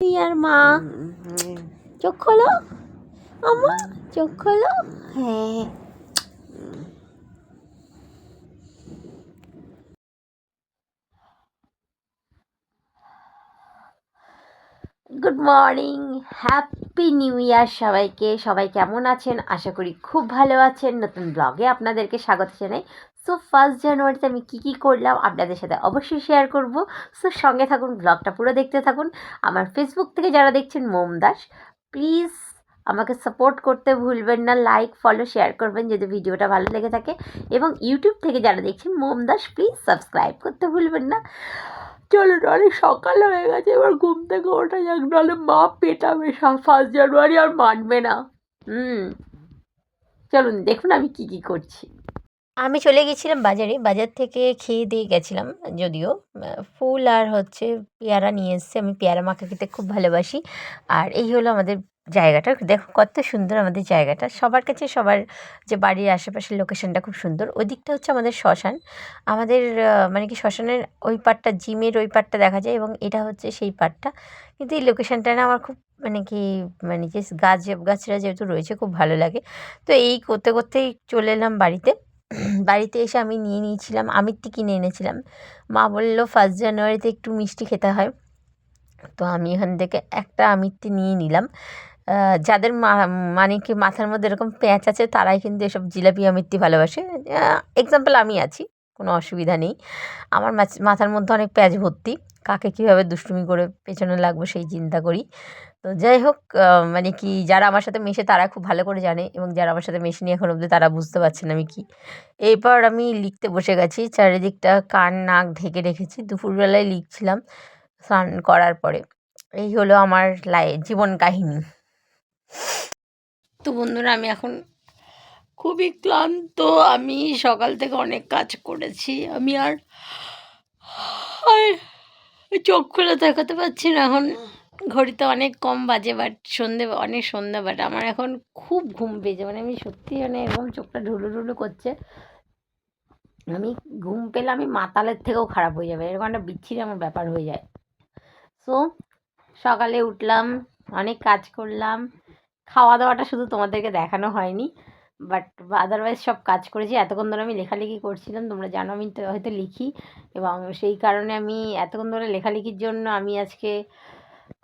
আর মা? চোখ খোলো। আমা চোখ খোলো। হ্যাঁ। Good morning happy new year সবাইকে। সবাই কেমন আছেন? আশা করি খুব ভালো আছেন। নতুন ব্লগে আপনাদেরকে স্বাগত জানাই। সো ফার্স্ট জানুয়ারিতে আমি কী কী করলাম আপনাদের সাথে অবশ্যই শেয়ার করব। সো সঙ্গে থাকুন ব্লগটা পুরো দেখতে থাকুন। আমার ফেসবুক থেকে যারা দেখছেন, মোম দাস প্লিজ আমাকে সাপোর্ট করতে ভুলবেন না লাইক ফলো শেয়ার করবেন যদি ভিডিওটা ভালো লেগে থাকে। এবং ইউটিউব থেকে যারা দেখছেন, মোম দাস প্লিজ সাবস্ক্রাইব করতে ভুলবেন না। চলুন, অনেক সকাল হয়ে গেছে, এবার ঘুম থেকে ওঠা যাক, নাহলে মা পেটাবে ফার্স্ট জানুয়ারি আর মানবে না। হুম। চলুন, দেখুন আমি কি কি করছি। আমি চলে গেছিলাম বাজারে। বাজার থেকে খেয়ে দিয়ে গেছিলাম যদিও। ফুল আর হচ্ছে পেয়ারা নিয়ে এসছে। আমি পেয়ারা মাখা খেতে খুব ভালোবাসি। আর এই হলো আমাদের জায়গাটা। দেখো কত সুন্দর আমাদের জায়গাটা। সবার কাছে সবার যে বাড়ির আশেপাশের লোকেশনটা খুব সুন্দর। ওই দিকটা হচ্ছে আমাদের শ্মশান। আমাদের মানে কি শ্মশানের ওই পাটটা জিমের ওই পাটটা দেখা যায় এবং এটা হচ্ছে সেই পাটটা কিন্তু এই লোকেশনটা না আমার খুব মানে কি মানে যে গাছ, গাছরা যেহেতু রয়েছে, খুব ভালো লাগে। তো এই করতে করতেই চলে এলাম বাড়িতে। বাড়িতে এসে আমি নিয়ে নিয়েছিলাম আমিরটি কিনে এনেছিলাম। মা বলল, ফার্স্ট জানুয়ারিতে একটু মিষ্টি খেতে হয়। তো আমি এখান থেকে একটা আমিরটি নিয়ে নিলাম। যাদের মা- মানে কি মাথার মধ্যে এরকম প্যাঁচ আছে, তারাই কিন্তু এসব জিলাপি আমিরটি ভালোবাসে। এক্সাম্পল আমি আছি, কোনো অসুবিধা নেই। আমার মাথার মধ্যে অনেক প্যাঁচ ভর্তি। কাকে কীভাবে দুষ্টুমি করে পেছনে লাগবো সেই চিন্তা করি। তো যাই হোক মানে কি যারা আমার সাথে মেশে তারা খুব ভালো করে জানে এবং যারা আমার সাথে মেশেনি এখন অবধি তারা বুঝতে পারছে না আমি কি। এরপর আমি লিখতে বসে গেছি চারিদিকটা কান নাক ঢেকে রেখেছি দুপুরবেলায় লিখছিলাম স্নান করার পরে। এই হলো আমার লাই জীবন কাহিনী। তো বন্ধুরা আমি এখন খুবই ক্লান্ত আমি সকাল থেকে অনেক কাজ করেছি আমি আর আর চোখ খুলে দেখাতে পারছি না এখন। ঘড়িতে অনেক কম বাজে বাট সন্ধে, অনেক সন্ধ্যা বাট আমার এখন খুব ঘুম পেয়েছে। মানে আমি সত্যি মানে এরকম চোখটা ঢুলু ঢুলু করছে। আমি ঘুম পেলে আমি মাতালের থেকেও খারাপ হয়ে যাবে। এরকম একটা বিচ্ছিরি আমার ব্যাপার হয়ে যায়। সো সকালে উঠলাম, অনেক কাজ করলাম। খাওয়া দাওয়াটা শুধু তোমাদেরকে দেখানো হয়নি বাট আদারওয়াইজ সব কাজ করেছি। এতক্ষণ ধরে আমি লেখালেখি করছিলাম, তোমরা জানো আমি হয়তো লিখি। এবং সেই কারণে আমি এতক্ষণ ধরে লেখালেখির জন্য আমি আজকে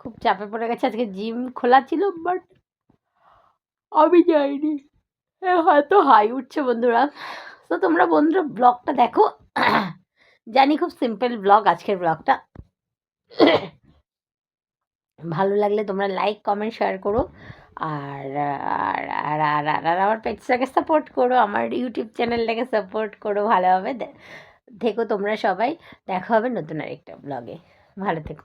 খুব চাপে পড়ে গেছে। আজকে জিম খোলা ছিল বাট আমি যাইনি। হয়তো হাই উঠছে বন্ধুরা। তো তোমরা বন্ধুরা ব্লগটা দেখো। জানি খুব সিম্পল ব্লগ আজকের ব্লগটা ভালো লাগলে তোমরা লাইক কমেন্ট শেয়ার করো। আর আর আর আমার পেজটাকে সাপোর্ট করো। আমার ইউটিউব চ্যানেলটাকে সাপোর্ট করো। ভালোভাবে থেকো তোমরা সবাই। দেখা হবে নতুন আরেকটা ব্লগে ভালো থেকো।